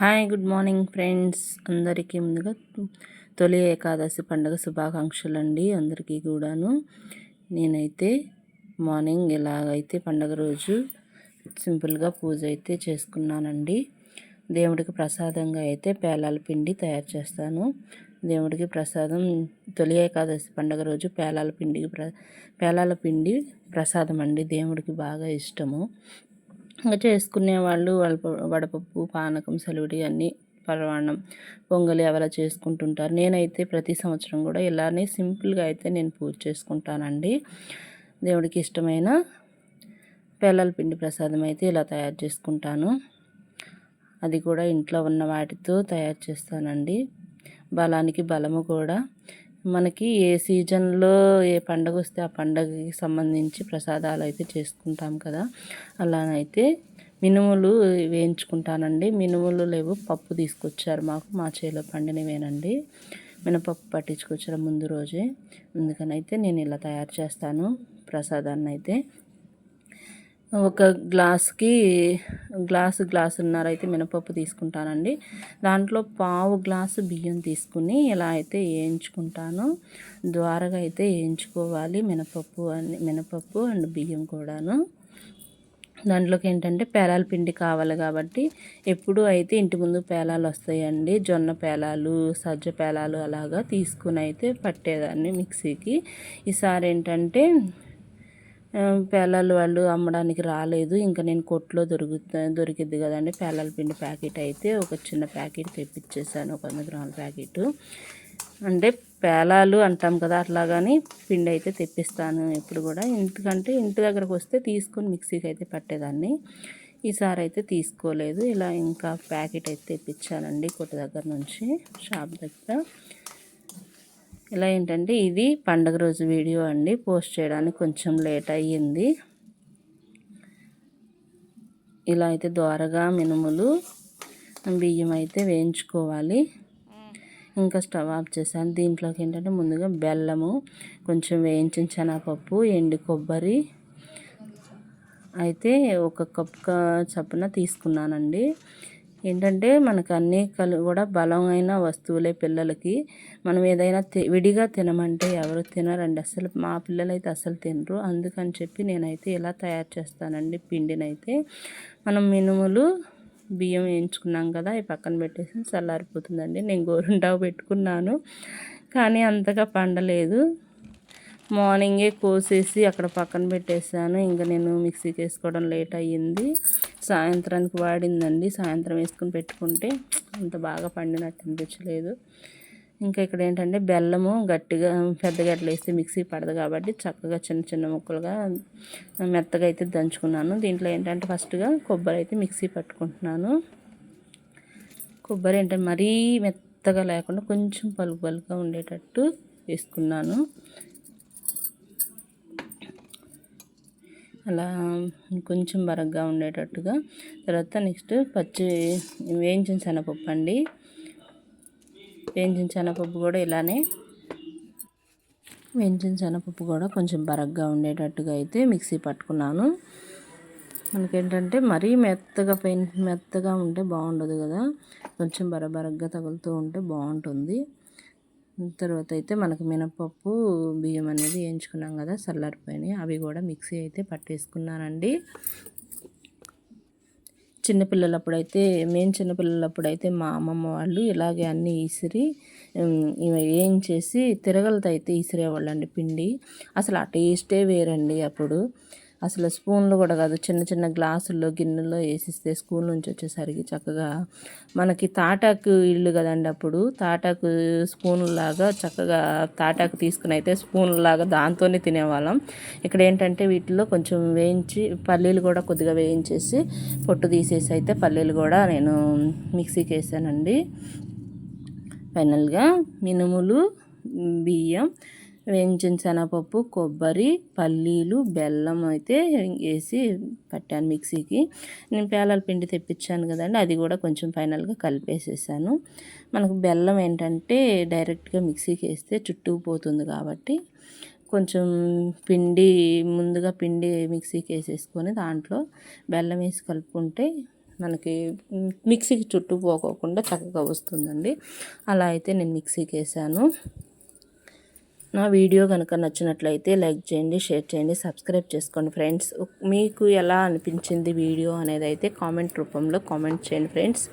Hi good morning friends. అందరికీ ముందుగా తొలి ఏకాదశి పండుగ శుభాకాంక్షలు అండి అందరికీ కూడాను. నేనైతే మార్నింగ్ ఎలాగైతే పండుగ రోజు సింపుల్గా పూజ అయితే చేసుకున్నానండి. దేవుడికి ప్రసాదంగా అయితే పేలాల పిండి తయారు చేస్తాను. దేవుడికి ప్రసాదం తొలి ఏకాదశి పండుగ రోజు పేలాల పిండికి ప్ర పేలాల పిండి ప్రసాదం అండి దేవుడికి బాగా ఇష్టము. ఇంకా చేసుకునే వాళ్ళు వడపప్పు పానకం సలివిడి అన్నీ పరవాణం పొంగలి అవలా చేసుకుంటుంటారు. నేనైతే ప్రతి సంవత్సరం కూడా ఇలానే సింపుల్గా అయితే నేను పూజ చేసుకుంటానండి. దేవుడికి ఇష్టమైన పిల్లల పిండి ప్రసాదం అయితే ఇలా తయారు చేసుకుంటాను. అది కూడా ఇంట్లో ఉన్న వాటితో తయారు చేస్తానండి. బలానికి బలము కూడా. మనకి ఏ సీజన్లో ఏ పండగ వస్తే ఆ పండగకి సంబంధించి ప్రసాదాలు అయితే చేసుకుంటాం కదా. అలానైతే మినుములు వేయించుకుంటానండి. మినుములు లేవు పప్పు తీసుకొచ్చారు మాకు. మా చేలో పండినవేనండి. మినపప్పు పట్టించుకొచ్చారు ముందు రోజే. అందుకనైతే నేను ఇలా తయారు చేస్తాను ప్రసాదాన్ని అయితే ఒక గ్లాస్కి గ్లాసు గ్లాసున్నర అయితే మినపప్పు తీసుకుంటానండి. దాంట్లో పావు గ్లాసు బియ్యం తీసుకుని ఇలా అయితే వేయించుకుంటాను. ద్వారగా అయితే వేయించుకోవాలి మినపప్పు అని మినపప్పు అండ్ బియ్యం కూడాను. దాంట్లోకి ఏంటంటే పేలాల పిండి కావాలి కాబట్టి ఎప్పుడు అయితే ఇంటి ముందు పేలాలు వస్తాయండి. జొన్న పేలాలు సజ్జ పేలాలు అలాగా తీసుకుని అయితే పట్టేదాన్ని మిక్సీకి. ఈసారి ఏంటంటే పేలాలు వాళ్ళు అమ్మడానికి రాలేదు. ఇంకా నేను కొట్లో దొరుకుతా దొరికిద్ది కదండి. పేలాల పిండి ప్యాకెట్ అయితే ఒక చిన్న ప్యాకెట్ తెప్పించేసాను ఒక వంద గ్రాముల ప్యాకెట్. అంటే పేలాలు అంటాం కదా అట్లాగాని పిండి అయితే తెప్పిస్తాను ఎప్పుడు కూడా. ఎందుకంటే ఇంటి దగ్గరకు వస్తే తీసుకొని మిక్సీకి అయితే పట్టేదాన్ని. ఈసారి అయితే తీసుకోలేదు. ఇలా ఇంకా ప్యాకెట్ అయితే తెప్పించానండి కొట్టు దగ్గర నుంచి షాప్ దగ్గర. ఇలా ఏంటంటే ఇది పండగ రోజు వీడియో అండి. పోస్ట్ చేయడానికి కొంచెం లేట్ అయ్యింది. ఇలా అయితే ద్వారగా మినుములు బియ్యం అయితే వేయించుకోవాలి. ఇంకా స్టవ్ ఆఫ్ చేశాను. దీంట్లోకి ఏంటంటే ముందుగా బెల్లము కొంచెం వేయించిన శనగపప్పు ఎండు కొబ్బరి అయితే ఒక కప్ చప్పున తీసుకున్నానండి. ఏంటంటే మనకు అన్నీ కలు కూడా బలమైన వస్తువులే పిల్లలకి. మనం ఏదైనా విడిగా తినమంటే ఎవరు తినరండి. అసలు మా పిల్లలైతే అసలు తినరు. అందుకని చెప్పి నేనైతే ఇలా తయారు చేస్తానండి పిండినైతే. మనం మినుములు బియ్యం వేయించుకున్నాం కదా ఈ పక్కన పెట్టేసి చల్లారిపోతుందండి. నేను గోరుంటావు పెట్టుకున్నాను. కానీ అంతగా పండలేదు. మార్నింగే కోసేసి అక్కడ పక్కన పెట్టేసాను ఇంకా నేను మిక్సీకి వేసుకోవడం లేట్ అయ్యింది. సాయంత్రానికి వాడిందండి. సాయంత్రం వేసుకుని పెట్టుకుంటే అంత బాగా పండినట్టు అనిపించలేదు. ఇంకా ఇక్కడ ఏంటంటే బెల్లము గట్టిగా పెద్ద గడ్డలు వేస్తే మిక్సీ పడదు కాబట్టి చక్కగా చిన్న చిన్న ముక్కలుగా మెత్తగా అయితే దంచుకున్నాను. దీంట్లో ఏంటంటే ఫస్ట్గా కొబ్బరి అయితే మిక్సీ పట్టుకుంటున్నాను. కొబ్బరి ఏంటంటే మరీ మెత్తగా లేకుండా కొంచెం పలుకు పలుగా ఉండేటట్టు వేసుకున్నాను. అలా కొంచెం బరగ్గా ఉండేటట్టుగా. తర్వాత నెక్స్ట్ పచ్చి వేయించిన శనగపప్పు అండి. వేయించిన శనగపప్పు కూడా ఇలానే వేయించిన శనగపప్పు కూడా కొంచెం బరగ్గా ఉండేటట్టుగా అయితే మిక్సీ పట్టుకున్నాను. మనకేంటంటే మరీ మెత్తగా పెయిన్ మెత్తగా ఉంటే బాగుండదు కదా. కొంచెం బరబరగ్గా తగులుతూ ఉంటే బాగుంటుంది. తర్వాత అయితే మనకు మినపప్పు బియ్యం అనేది వేయించుకున్నాం కదా చల్లారిపోయినాయి అవి కూడా మిక్సీ అయితే పట్టేసుకున్నానండి. చిన్నపిల్లలప్పుడు అయితే మేము చిన్నపిల్లలప్పుడు అయితే మా అమ్మమ్మ వాళ్ళు ఇలాగే అన్నీ ఇసిరి ఏం చేసి తిరగలతో అయితే ఇసిరేవాళ్ళండి పిండి. అసలు ఆ టేస్టే వేరండి అప్పుడు. అసలు స్పూన్లు కూడా కాదు చిన్న చిన్న గ్లాసుల్లో గిన్నెల్లో వేసిస్తే స్కూల్ నుంచి వచ్చేసరికి చక్కగా మనకి తాటాకు ఇల్లు కదండి అప్పుడు తాటాకు స్పూన్ లాగా చక్కగా తాటాకు తీసుకుని అయితే స్పూన్ లాగా దాంతోనే తినేవాళ్ళం. ఇక్కడ ఏంటంటే వీటిలో కొంచెం వేయించి పల్లీలు కూడా కొద్దిగా వేయించేసి పొట్టు తీసేసి అయితే పల్లీలు కూడా నేను మిక్సీకి వేసానండి. ఫైనల్గా మినుములు బియ్యం వేయించిన శనగపప్పు కొబ్బరి పల్లీలు బెల్లం అయితే వేసి పట్టాను మిక్సీకి. నేను పేలాల పిండి తెప్పించాను కదండి అది కూడా కొంచెం ఫైనల్గా కలిపేసేసాను. మనకు బెల్లం ఏంటంటే డైరెక్ట్గా మిక్సీకి వేస్తే చుట్టుకుపోతుంది కాబట్టి కొంచెం పిండి ముందుగా పిండి మిక్సీకి వేసేసుకొని దాంట్లో బెల్లం వేసి కలుపుకుంటే మనకి మిక్సీకి చుట్టూ పోకోకుండా చక్కగా వస్తుందండి. అలా అయితే నేను మిక్సీకి వేసాను. నా వీడియో కనుక నచ్చినట్లయితే లైక్ చేయండి షేర్ చేయండి సబ్స్క్రైబ్ చేసుకోండి ఫ్రెండ్స్. మీకు ఎలా అనిపించింది వీడియో అనేది అయితే కామెంట్ రూపంలో కామెంట్ చేయండి ఫ్రెండ్స్.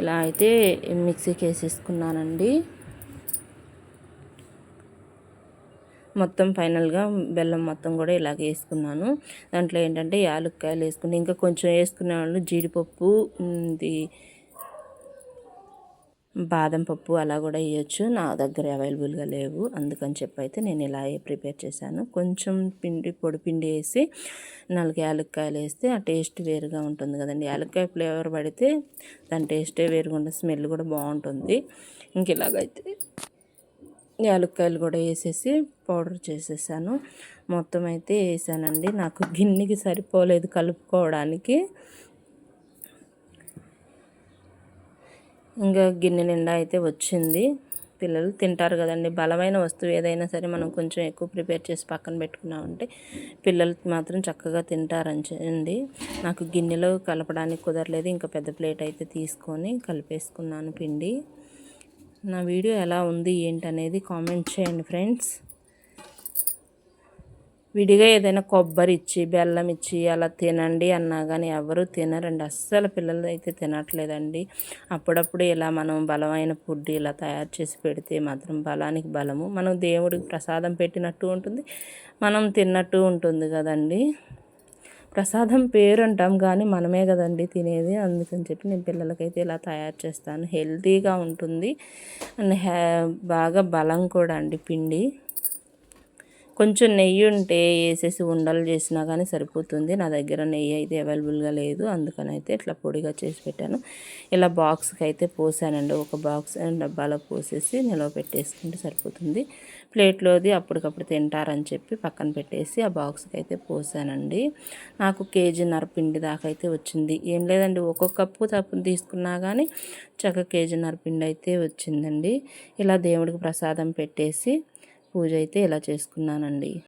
ఇలా అయితే మిక్సీకి వేసేసుకున్నానండి మొత్తం ఫైనల్గా బెల్లం మొత్తం కూడా ఇలాగే వేసుకున్నాను. దాంట్లో ఏంటంటే యాలక్కాయలు వేసుకుని ఇంకా కొంచెం వేసుకునే వాళ్ళు జీడిపప్పు ఇది బాదం పప్పు అలా కూడా వేయచ్చు నా దగ్గర అవైలబుల్గా లేవు. అందుకని చెప్పి అయితే నేను ఇలా ప్రిపేర్ చేశాను. కొంచెం పిండి పొడి పిండి వేసి నాలుగు యాలక్కాయలు వేస్తే ఆ టేస్ట్ వేరుగా ఉంటుంది కదండి. యాలక్కాయ ఫ్లేవర్ పడితే దాని టేస్టే వేరుగా ఉంటుంది స్మెల్ కూడా బాగుంటుంది. ఇంక ఇలాగైతే యాలక్కాయలు కూడా వేసేసి పౌడర్ చేసేసాను. మొత్తం అయితే వేసానండి. నాకు గిన్నెకి సరిపోలేదు కలుపుకోవడానికి. ఇంకా గిన్నె నిండా అయితే వచ్చింది. పిల్లలు తింటారు కదండి. బలమైన వస్తువు ఏదైనా సరే మనం కొంచెం ఎక్కువ ప్రిపేర్ చేసి పక్కన పెట్టుకున్నామంటే పిల్లలు మాత్రం చక్కగా తింటారని నాకు గిన్నెలో కలపడానికి కుదరలేదు. ఇంకా పెద్ద ప్లేట్ అయితే తీసుకొని కలిపేసుకున్నాను పిండి. నా వీడియో ఎలా ఉంది ఏంటనేది కామెంట్ చేయండి ఫ్రెండ్స్. విడిగా ఏదైనా కొబ్బరి ఇచ్చి బెల్లం ఇచ్చి అలా తినండి అన్నా కానీ ఎవరు తినరండి. అస్సలు పిల్లలు అయితే తినట్లేదండి. అప్పుడప్పుడు ఇలా మనం బలమైన ఫుడ్ ఇలా తయారు చేసి పెడితే మాత్రం బలానికి బలము. మనం దేవుడికి ప్రసాదం పెట్టినట్టు ఉంటుంది మనం తిన్నట్టు ఉంటుంది కదండి. ప్రసాదం పేరు అంటాం కానీ మనమే కదండి తినేది. అందుకని చెప్పి నేను పిల్లలకైతే ఇలా తయారు చేస్తాను. హెల్తీగా ఉంటుంది. అండ్ బాగా బలం కూడా అండి పిండి. కొంచెం నెయ్యి ఉంటే వేసేసి ఉండలు చేసినా కానీ సరిపోతుంది. నా దగ్గర నెయ్యి అయితే అవైలబుల్గా లేదు. అందుకని అయితే ఇట్లా పొడిగా చేసి పెట్టాను. ఇలా బాక్స్కి అయితే పోసానండి. ఒక బాక్స్ డబ్బాలో పోసేసి నిలవ పెట్టేసుకుంటే సరిపోతుంది. ప్లేట్లోది అప్పటికప్పుడు తింటారని చెప్పి పక్కన పెట్టేసి ఆ బాక్స్కి అయితే పోసానండి. నాకు కేజీన్నర పిండి దాకా అయితే వచ్చింది. ఏం లేదండి. ఒక్కొక్క కప్పు తప్పు తీసుకున్నా కానీ చక్క కేజీన్నర పిండి అయితే వచ్చిందండి. ఇలా దేవుడికి ప్రసాదం పెట్టేసి పూజ అయితే ఇలా చేసుకున్నానండి?